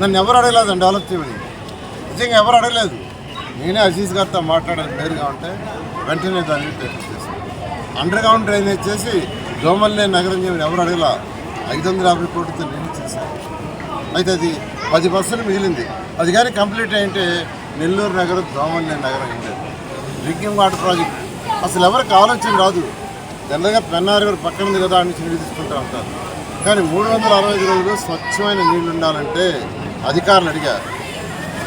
నన్ను ఎవరు అడగలేదు అండి డెవలప్ నిజంగా ఎవరు అడగలేదు. నేనే అజీజ్ గారితో మాట్లాడాను నేరుగా ఉంటే వెంటనే దాన్ని ప్రయత్నం చేశాను. అండర్ గ్రౌండ్ డ్రైనేజ్ చేసి దోమల్లే నగరం చేయమని ఎవరు అడగలా. ఐదు వందల యాభై కోట్లతో నేను చేశాను. అయితే అది పది బస్సులు మిగిలింది. అది కానీ కంప్లీట్ అయింటే నెల్లూరు నగరం దోమల్లే నగరం ఉండేది డ్రింకింగ్ వాటర్ ప్రాజెక్ట్. అసలు ఎవరికి ఆలోచన రాదు. జనరల్గా పెన్నారి పక్కన ఉంది కదా అని తీసుకుంటూ ఉంటారు. కానీ మూడు వందల అరవై ఐదు రోజులు స్వచ్ఛమైన నీళ్ళు ఉండాలంటే అధికారులు అడిగారు.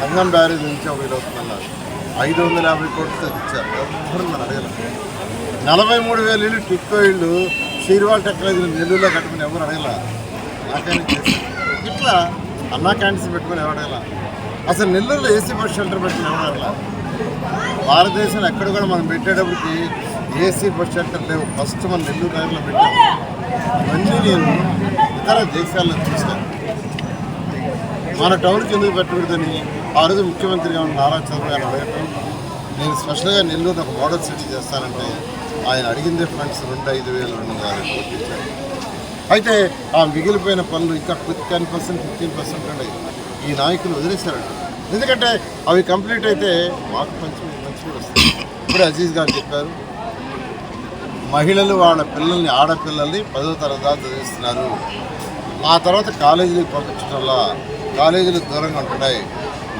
సంగం బ్యారేజ్ నుంచి ఒక ఇరవై ఐదు వందల యాభై కోట్లు తెచ్చారు ఎవరు మనం అడగలేదు నలభై మూడు వేల ఇల్లు టిక్కో ఇళ్ళు శ్రీవాల్ టెక్నాలజీ నెల్లూరులో కట్టుకుని ఎవరు అడగల. నాకైనా ఇట్లా అన్నా క్యాంటీన్స్ పెట్టుకుని ఎవరు అడగల. అసలు నెల్లూరులో ఏసీ బస్ షెల్టర్ పెట్టుకుని ఎవరు అడగల. భారతదేశంలో ఎక్కడ కూడా మనం పెట్టేటప్పటికి ఏసీ బస్ షెల్టర్ లేవు. ఫస్ట్ మన నెల్లూరు నగరంలో పెట్టాము. ఇవన్నీ ఇతర దేశాల్లో చూశాను మన టౌన్కి ఎందుకు పెట్టకూడదని ఆ రోజు ముఖ్యమంత్రిగా ఉన్న నారా చంద్రబాబు అడగటం నేను స్పెషల్గా నెల్లూరు ఒక మోడల్ సిటీ చేస్తానంటే ఆయన అడిగిందే ఫ్రెండ్స్ రెండు ఐదు వేలు రెండు వందల కోట్లు అయితే ఆ మిగిలిపోయిన పనులు ఇంకా టెన్ పర్సెంట్ ఫిఫ్టీన్ పర్సెంట్ ఉన్నాయి. ఈ నాయకులు వదిలేశారంట ఎందుకంటే అవి కంప్లీట్ అయితే మాకు మంచి మంచి కూడా వస్తుంది. ఇప్పుడు అజీజ్ గారు చెప్పారు మహిళలు వాళ్ళ పిల్లల్ని ఆడపిల్లల్ని పదో తరగతి చదివిస్తున్నారు. ఆ తర్వాత కాలేజీలకు పంపించడం వల్ల కాలేజీలు దూరంగా ఉంటున్నాయి.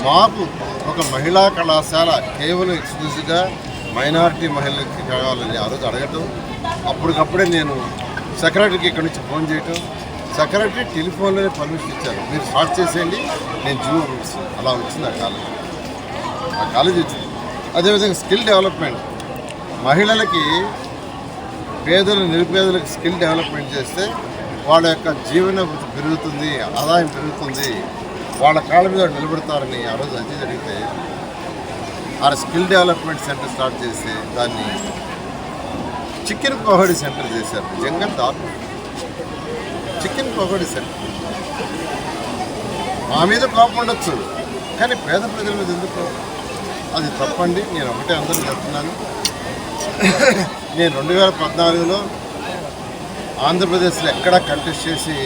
మాకు ఒక మహిళా కళాశాల కేవలం ఎక్స్క్లూజివ్గా మైనారిటీ మహిళలకి కావాలని ఆ రోజు అడగటం. అప్పటికప్పుడే నేను సెక్రటరీకి ఇక్కడి నుంచి ఫోన్ చేయటం. సెక్రటరీ టెలిఫోన్లోనే పర్మిషన్ ఇచ్చారు. మీరు స్టార్ట్ చేసేయండి నేను జీవో పంపిస్తాను అలా వచ్చింది ఆ కాలేజ్. ఆ కాలేజీ వచ్చింది. అదేవిధంగా స్కిల్ డెవలప్మెంట్. మహిళలకి పేదలు నిరుపేదలకు స్కిల్ డెవలప్మెంట్ చేస్తే వాళ్ళ యొక్క జీవన పెరుగుతుంది ఆదాయం పెరుగుతుంది. వాళ్ళ కాళ్ళ మీద నిలబడతారని ఆ రోజు అజీజ్ జరిగితే ఆ స్కిల్ డెవలప్మెంట్ సెంటర్ స్టార్ట్ చేసి దాన్ని చికెన్ పకోడీ సెంటర్ చేశారు. నిజంగా దారుణం చికెన్ పకోడీ సెంటర్. మా మీద కోపం ఉండొచ్చు కానీ పేద ప్రజల మీద ఎందుకు అది తప్పండి నేను ఒకటే అందరూ చెప్తున్నాను. నేను రెండు వేల పద్నాలుగులో ఆంధ్రప్రదేశ్లో ఎక్కడా కంటెస్ట్ చేసి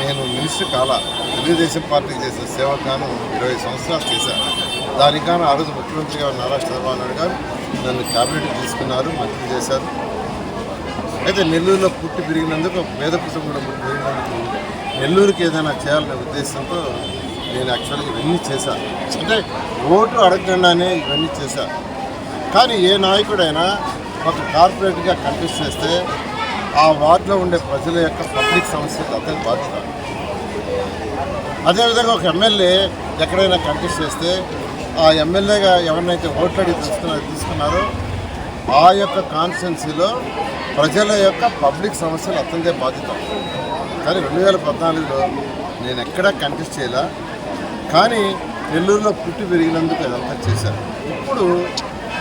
నేను మినిస్టర్ కాల తెలుగుదేశం పార్టీకి చేసిన సేవకాను ఇరవై సంవత్సరాలు చేశాను. దానికి ఆ రోజు ముఖ్యమంత్రి గారు నారా చంద్రబాబు నాయుడు గారు నన్ను క్యాబినెట్ తీసుకున్నారు మంత్రి చేశారు. అయితే నెల్లూరులో పుట్టి పెరిగినందుకు ఒక పేద కుటుంబంలో పుట్టి పెరిగినందుకు నెల్లూరుకి ఏదైనా చేయాలనే ఉద్దేశంతో నేను యాక్చువల్గా ఇవన్నీ చేశాను. అంటే ఓటు అడగకుండానే ఇవన్నీ చేశాను. కానీ ఏ నాయకుడైనా ఒక కార్పొరేట్గా కంటెస్ట్ చేస్తే ఆ వార్డులో ఉండే ప్రజల యొక్క పబ్లిక్ సమస్యలు అతని బాధ్యత. అదేవిధంగా ఒక ఎమ్మెల్యే ఎక్కడైనా కంటెస్ట్ చేస్తే ఆ ఎమ్మెల్యేగా ఎవరినైతే ఓట్లాడి తీసుకున్నారో తీసుకున్నారో ఆ యొక్క కాన్స్టిట్యున్సీలో ప్రజల యొక్క పబ్లిక్ సమస్యలు అతనిదే బాధ్యత. కానీ రెండు వేల పద్నాలుగులో నేను ఎక్కడా కంటెస్ట్ చేయలే. కానీ నెల్లూరులో పుట్టి పెరిగినందుకు అదంతా చేశాను ఇప్పుడు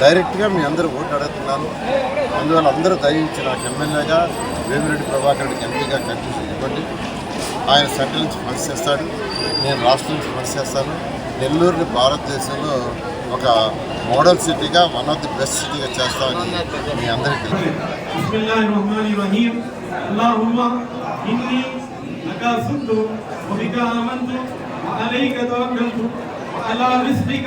డైరెక్ట్గా మీ అందరూ ఓటు అడుగుతున్నాను అందువల్ల అందరూ దయించి నాకు ఎమ్మెల్యేగా వేమిరెడ్డి ప్రభాకర్ రెడ్డికి ఎంపీగా కంటెస్ట్ ఇవ్వండి ఆయన సెంట్రల్ నుంచి ఫండ్స్ చేస్తాడు నేను రాష్ట్రం నుంచి ఫండ్స్ చేస్తాను నెల్లూరుని భారతదేశంలో ఒక మోడల్ సిటీగా వన్ ఆఫ్ ది బెస్ట్ సిటీగా చేస్తామని మీ అందరికీ తెలుసు بسم الله الرحمن الرحيم اللهم إني لك صدت وبك آمنت وعليك توكلت وعلى رزقك